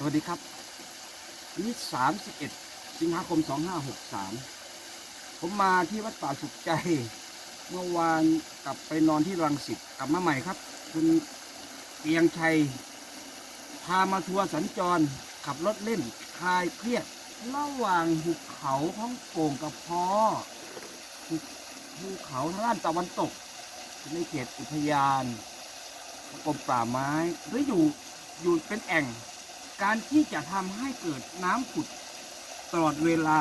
สวัสดีครับวันนี้31 สิงหาคม 2563 ผมมาที่วัดป่าสุขใจ เมื่อวานกลับไปนอนที่รังสิตกลับมาใหม่ครับ คุณเกียงชัย พามาทัวร์สัญจร ขับรถเล่นคลายเครียด ระหว่างหุบเขาท้องโป่งกับพอหุบภูเขาทางด้านตะวันตกในเขตอุทยานกรมป่าไม้หรืออยู่อยู่เป็นแอ่ง การที่จะทำให้เกิดน้ำผุดตลอดเวลา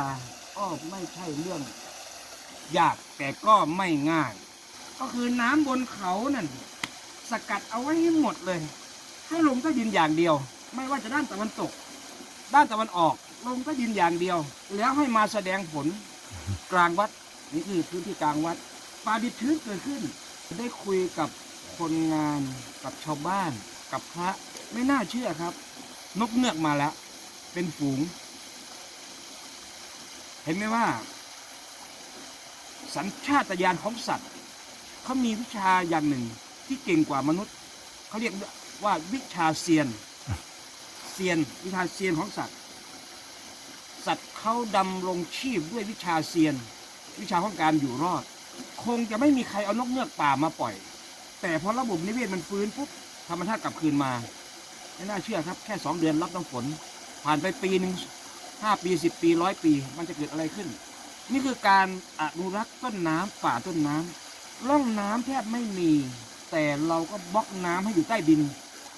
ก็ไม่ใช่เรื่องยากแต่ก็ไม่ง่าย ก็คือน้ำบนเขานั่นสกัดเอาไว้ให้หมดเลย ให้ลงใต้ดินอย่างเดียว ไม่ว่าจะด้านตะวันตก ด้านตะวันออกลงใต้ดินอย่างเดียว แล้วให้มาแสดงผลกลางวัดนี่คือพื้นที่กลางวัดปาดิบชื้นเกิดขึ้น ได้คุยกับคนงานกับชาวบ้านกับพระไม่น่าเชื่อครับ นกเงือกมาแล้ว เป็นฝูง เห็นไหมว่า สัญชาตญาณของสัตว์เขามีวิชาอย่างหนึ่งที่เก่งกว่ามนุษย์เขาเรียกว่าวิชาเซียนเซียน วิชาเซียนของสัตว์ สัตว์เขาดำรงชีพด้วยวิชาเซียน วิชาของการอยู่รอด คงจะไม่มีใครเอานกเงือกป่ามาปล่อย แต่พอระบบนิเวศมันฟื้นปุ๊บธรรมชาติกลับคืนมา ไม่น่าเชื่อครับ แค่สองเดือนรับน้ำฝน ผ่านไปปีหนึ่งห้าปีสิบปีร้อยปี มันจะเกิดอะไรขึ้น นี่คือการอนุรักษ์ต้นน้ำป่าต้นน้ำร่องน้ำแทบไม่มี แต่เราก็บล็อกน้ำให้อยู่ใต้ดิน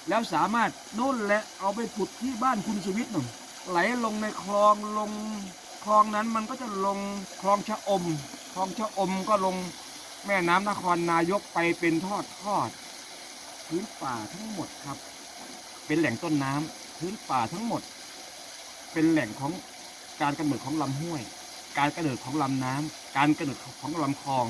แล้วสามารถโน่นและเอาไปผุดที่บ้านคุณสุวิทย์หนึ่งไหลลงในคลองลงคลองนั้นมันก็จะลงคลองชะอม คลองชะอมก็ลงแม่น้ำนครนายกไปเป็นทอดทอด พื้นป่าทั้งหมดครับ เป็นแหล่งต้นน้ำพื้นป่าทั้งหมด เป็นแหล่งของการกำเนิดของลำห้วย การกำเนิดของลำน้ำการกำเนิดของลำคลอง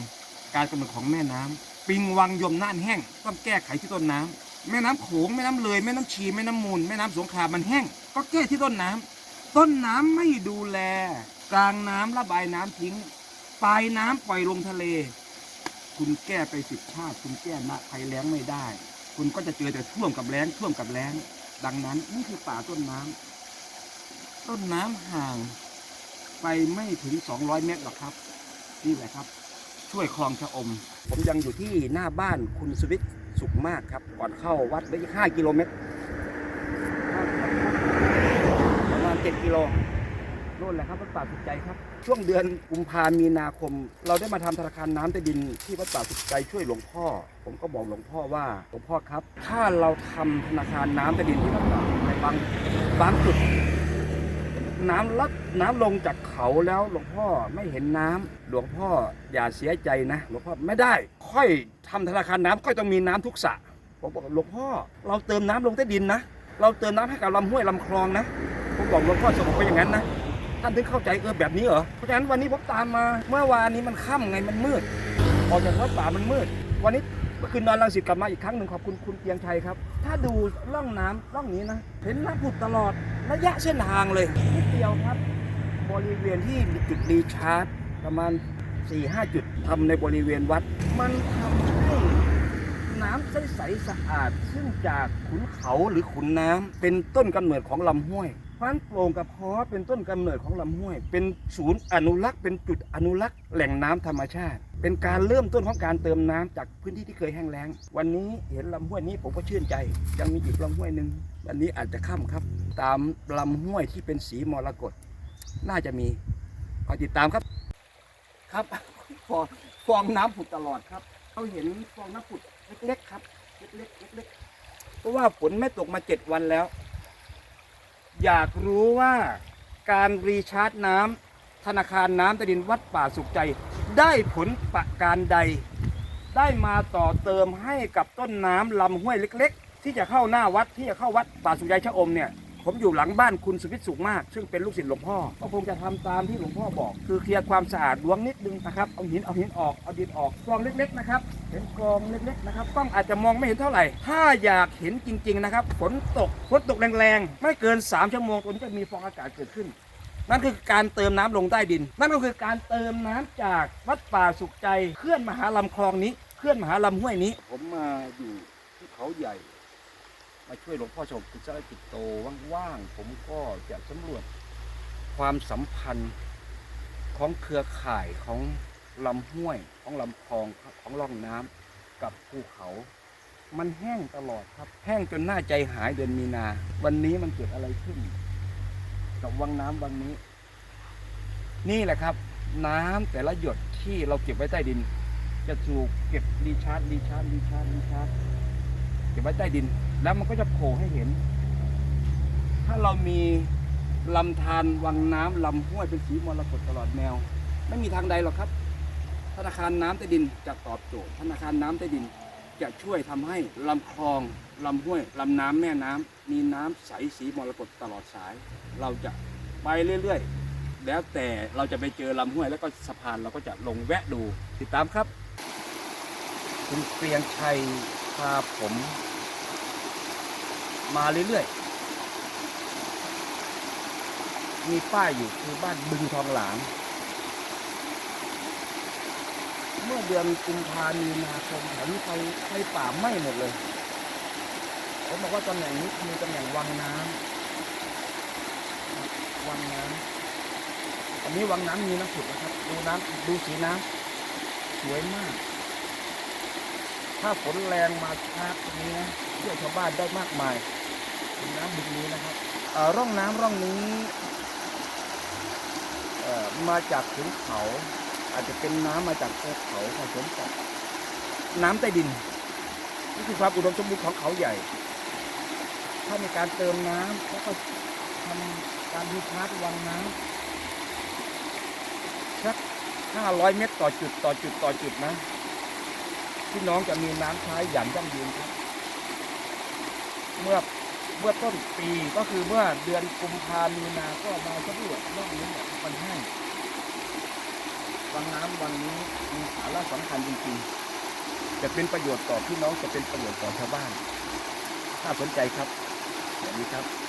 การกำเนิดของแม่น้ำปิงวังยมน่านแห้งต้องแก้ไขที่ต้นน้ำแม่น้ำโขงแม่น้ำเลยแม่น้ำชีแม่น้ำมูลแม่น้ำสงขลามันแห้ง ก็แก้ที่ต้นน้ำต้นน้ำไม่ดูแล กลางน้ำระบายน้ำทิ้งปลายน้ำปล่อยลงทะเล คุณแก้ไปสิบชาติ คุณแก้ณภัยแล้งไม่ได้ คุณก็จะเจอแต่ท่วมกับแล้งท่วมกับแล้ง ดังนั้นนี่คือป่าต้นน้ำต้นน้ำห่างไปไม่ถึง 200 เมตรหรอกครับ นี่แหละครับ ช่วยคลองชะอม ผมยังอยู่ที่หน้าบ้านคุณสวิทย์สุขมากครับ ก่อนเข้าวัดได้5กิโลเมตรประมาณ7กิโล น่นแหละครับวัดป่าสุขใจครับ ช่วงเดือนกุมภามีนาคม เราได้มาทำธนาคารน้ำใต้ดินที่วัดป่าสุขใจช่วยหลวงพ่อ ผมก็บอกหลวงพ่อว่าหลวงพ่อครับ ถ้าเราทำธนาคารน้ำใต้ดินที่วัดป่าในบางบางจุด น้ำลัดน้ำลงจากเขาแล้วหลวงพ่อไม่เห็นน้ำหลวงพ่ออย่าเสียใจนะหลวงพ่อไม่ได้ ค่อยทำธนาคารน้ำค่อยต้องมีน้ำทุกสระผมบอกหลวงพ่อเราเติมน้ำลงใต้ดินนะเราเติมน้ำให้กับลำห้วยลำคลองนะผมบอกหลวงพ่อสรุปไปอย่างนั้นนะ ท่านถึงเข้าใจเออแบบนี้เหรอ เพราะฉะนั้นวันนี้ผมตามมา เมื่อวานนี้มันค่ำไงมันมืด ออกจากวัดป่ามันมืด วันนี้เมื่อคืนนอนรังสิตกลับมาอีกครั้งหนึ่งขอบคุณคุณเกียงชัยครับ ถ้าดูร่องน้ำร่องนี้นะ เห็นน้ำผุดตลอดระยะเส้นทางเลยนิดเดียวครับ บริเวณที่มีจุดรีชาร์จประมาณ4-5จุดทำในบริเวณวัด มันทำให้น้ำใสๆสะอาด ซึ่งจากขุนเขาหรือขุนน้ำเป็นต้นกำเนิดของลำห้วย พราะฉะนั้นโปร่งกับพอเป็นต้นกำเนิดของลำห้วย เป็นศูนย์อนุรักษ์เป็นจุดอนุรักษ์แหล่งน้ำธรรมชาติ เป็นการเริ่มต้นของการเติมน้ำจากพื้นที่ที่เคยแห้งแล้ง วันนี้เห็นลำห้วยนี้ผมก็ชื่นใจ ยังมีอีกลำห้วยหนึ่งวันนี้อาจจะค่ำครับ ตามลำห้วยที่เป็นสีมรกตน่าจะมีคอยติดตามครับครับฟองฟองน้ำผุดตลอดครับเราเห็นฟองน้ำผุดเล็กๆครับเล็กๆเล็กๆเพราะว่าฝนไม่ตกมาเจ็ดวันแล้ว อยากรู้ว่าการรีชาร์จน้ำธนาคารน้ำใตดินวัดป่าสุขใจ ได้ผลประการใด ได้มาต่อเติมให้กับต้นน้ำลำห้วยเล็ก ๆ ที่จะเข้าหน้าวัดที่จะเข้าวัดป่าสุขใจชะอมเนี่ย ผมอยู่หลังบ้านคุณสุวิทย์สุขมาก ซึ่งเป็นลูกศิษย์หลวงพ่อ ก็คงจะทำตามที่หลวงพ่อบอก คือเคลียร์ความสะอาดล้วงนิดนึงนะครับ เอาหินเอาหินออก เอาดินออกกรองเล็กๆนะครับ เห็นกรองเล็กๆนะครับ กล้องอาจจะมองไม่เห็นเท่าไหร่ ถ้าอยากเห็นจริงๆนะครับ ฝนตก ฝนตกแรงๆ ไม่เกิน 3 ชั่วโมงตัวนี้จะมีฟองอากาศเกิดขึ้นนั่นคือการเติมน้ำลงใต้ดิน นั่นก็คือการเติมน้ำจากวัดป่าสุขใจเคลื่อนมหาลำคลองนี้เคลื่อนมหาลำห้วยนี้ ผมมาอยู่ที่เขาใหญ่ มาช่วยหลวงพ่อสมกุศลจิตโตว่างๆผมก็จะสำรวจความสัมพันธ์ของเครือข่ายของลำห้วยของลำคลองของร่องน้ำกับภูเขา มันแห้งตลอดครับ แห้งจนหน้าใจหายเดือนมีนา วันนี้มันเกิดอะไรขึ้น กับวังน้ำวังนี้ นี่แหละครับ น้ำแต่ละหยดที่เราเก็บไว้ใต้ดิน จะถูกเก็บรีชาร์จรีชาร์จรีชาร์จรีชาร์จเก็บไว้ใต้ดิน แล้วมันก็จะโผล่ให้เห็น ถ้าเรามีลำธารวังน้ำลำห้วยเป็นสีมรกตตลอดแนว ไม่มีทางใดหรอกครับ ธนาคารน้ำใต้ดินจะตอบโจทย์ ธนาคารน้ำใต้ดินจะช่วยทำให้ลำคลองลำห้วยลำน้ำแม่น้ำมีน้ำใสสีมรกตตลอดสาย เราจะไปเรื่อยๆ แล้วแต่เราจะไปเจอลำห้วยแล้วก็สะพานเราก็จะลงแวะดูติดตามครับ คุณเกรียงชัยพาผม มาเรื่อยๆ มีป้ายอยู่คือบ้านบึงทองหลาง เมื่อเดือนกุมภามีนาคมแถวนี้ไฟไฟป่าไหม้หมดเลยผมบอกว่าตำแหน่งนี้คือตำแหน่งวังน้ำวังน้ำอันนี้วังน้ำมีน้ำผุดนะครับ ดูน้ำดูสีน้ำสวยมาก ถ้าฝนแรงมาชาตรงนี้นะช่วยชาวบ้านได้มากมาย น้ำบึงนี้นะครับอ่อร่องน้ำร่องนี้เอ่อมาจากขุนเขาอาจจะเป็นน้ำมาจากภูเขาผสมกับน้ำใต้ดินนี่คือความอุดมสมบูรณ์ของเขาใหญ่ ถ้ามีการเติมน้ำแล้วก็ทำการดีชาร์จวังน้ำสัก500เมตรต่อจุดต่อจุดต่อจุดนะพี่น้องจะมีน้ำใช้อย่างยั่งยืนครับ เมื่อ เมื่อต้นปีก็คือเมื่อเดือนกุมภามีนาก็มาสำรวจรอบนี้เนี่ยมันแห้งวังน้ำวังนี้มีสาระสำคัญจริงๆ จะเป็นประโยชน์ต่อพี่น้องจะเป็นประโยชน์ต่อชาวบ้าน ถ้าสนใจครับสวัสดีครับ